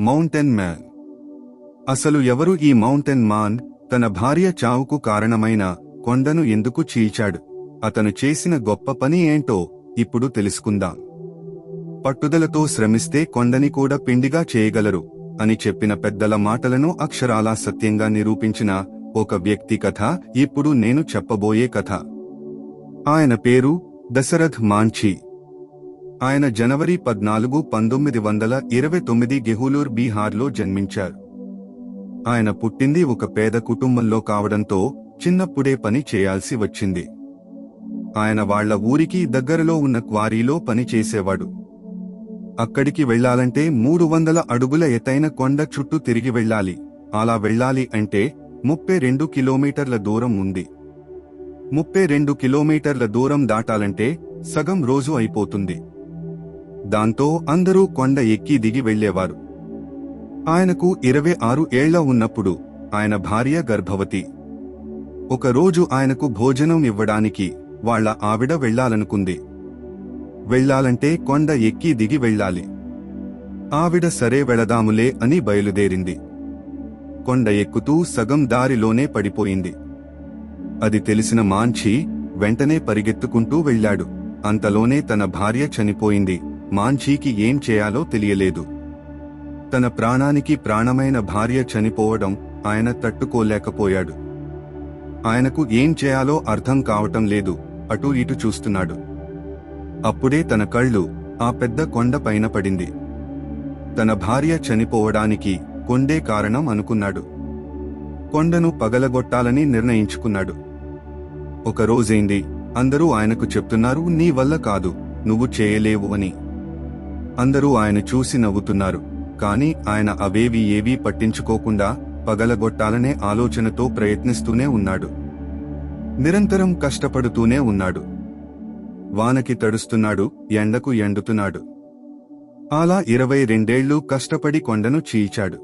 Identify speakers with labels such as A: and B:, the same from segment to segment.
A: Mountain man అసలు ఎవరు ఈ మౌంటైన్ మాన్ తన భార్య చావుకు కారణమైన కొండను ఎందుకు చీల్చాడు? అతను చేసిన గొప్ప పని ఏంటో ఇప్పుడు తెలుసుకుందాం. పట్టుదలతో శ్రమిస్తే కొండని కూడా పిండిగా చేయగలరు అని చెప్పిన పెద్దల మాటలను అక్షరాలా సత్యంగా నిరూపించిన ఒక వ్యక్తి కథ ఇప్పుడు నేను చెప్పబోయే కథ. ఆయన పేరు దశరథ్ మాంఛీ. ఆయన జనవరి పద్నాలుగు పంతొమ్మిది వందల ఇరవై తొమ్మిది గెహూలూర్ బీహార్లో జన్మించారు. ఆయన పుట్టింది ఒక పేద కుటుంబంలో కావడంతో చిన్నప్పుడే పని చేయాల్సి వచ్చింది. ఆయన వాళ్ళ ఊరికి దగ్గరలో ఉన్న క్వారీలో పని చేసేవాడు. అక్కడికి వెళ్ళాలంటే మూడు వందల అడుగుల ఎతైన కొండ చుట్టూ తిరిగి వెళ్ళాలి. అలా వెళ్ళాలి అంటే ముప్పై రెండు కిలోమీటర్ల దూరం ఉంది. ముప్పై రెండు కిలోమీటర్ల దూరం దాటాలంటే సగం రోజు అయిపోతుంది. దాంతో అందరూ కొండ ఎక్కి దిగి వెళ్ళేవారు. ఆయనకు ఇరవై ఆరు ఏళ్ళ ఉన్నప్పుడు ఆయన భార్య గర్భవతి. ఒకరోజు ఆయనకు భోజనం ఇవ్వడానికి వాళ్ళ ఆవిడ వెళ్ళాలనుకుంది. వెళ్ళాలంటే కొండ ఎక్కి దిగి వెళ్ళాలి. ఆవిడ సరే వెళదాములే అని బయలుదేరింది. కొండ ఎక్కుతూ సగం దారిలోనే పడిపోయింది. అది తెలిసిన మాంఛి వెంటనే పరిగెత్తుకుంటూ వెళ్ళాడు. అంతలోనే తన భార్య చనిపోయింది. మాంఝీకి ఏం చేయాలో తెలియలేదు. తన ప్రాణానికి ప్రాణమైన భార్య చనిపోవడం ఆయన తట్టుకోలేకపోయాడు. ఆయనకు ఏం చేయాలో అర్థం కావటం లేదు అటూ ఇటు చూస్తున్నాడు. అప్పుడే తన కళ్ళు ఆ పెద్ద కొండ పైన పడింది. తన భార్య చనిపోవడానికి కొండే కారణం అనుకున్నాడు. కొండను పగలగొట్టాలని నిర్ణయించుకున్నాడు. ఒకరోజైంది అందరూ ఆయనకు చెప్తున్నారు నీ వల్ల కాదు నువ్వు చేయలేవు అని. అందరూ ఆయన చూసి నవ్వుతున్నారు. కాని ఆయన అవేవి ఏవీ పట్టించుకోకుండా పగలగొట్టాలనే ఆలోచనతో ప్రయత్నిస్తూనే ఉన్నాడు. నిరంతరం కష్టపడుతూనే ఉన్నాడు. వానకి తడుస్తున్నాడు ఎండకు ఎండుతున్నాడు. అలా ఇరవై రెండేళ్ళు కష్టపడి కొండను చీల్చాడు.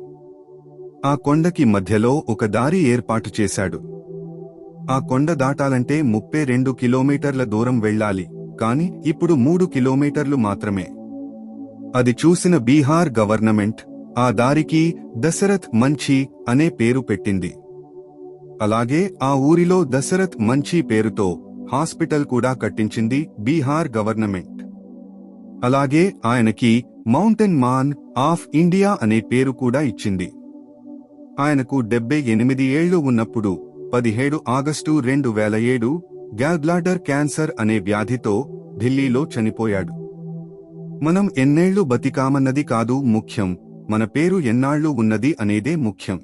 A: ఆ కొండకి మధ్యలో ఒక దారి ఏర్పాటు చేశాడు. ఆ కొండ దాటాలంటే ముప్పై రెండు కిలోమీటర్ల దూరం వెళ్ళాలి కాని ఇప్పుడు మూడు కిలోమీటర్లు మాత్రమే. అది చూసిన బీహార్ గవర్నమెంట్ ఆ దారికి దశరథ్ మంచి అనే పేరు పెట్టింది. అలాగే ఆ ఊరిలో దశరథ్ మంచి పేరుతో హాస్పిటల్ కూడా కట్టించింది బీహార్ గవర్నమెంట్. అలాగే ఆయనకి మౌంటైన్ మాన్ ఆఫ్ ఇండియా అనే పేరు కూడా ఇచ్చింది. ఆయనకు డెబ్బై ఎనిమిది ఏళ్ళు ఉన్నప్పుడు పదిహేడు ఆగస్టు రెండు వేల ఏడు గ్యాల్బ్లాడర్ క్యాన్సర్ అనే వ్యాధితో ఢిల్లీలో చనిపోయాడు. మనం ఎన్నేళ్ళు బతికామన్నది కాదు ముఖ్యం. మన పేరు ఎన్నాళ్ళు ఉన్నది అనేదే ముఖ్యం.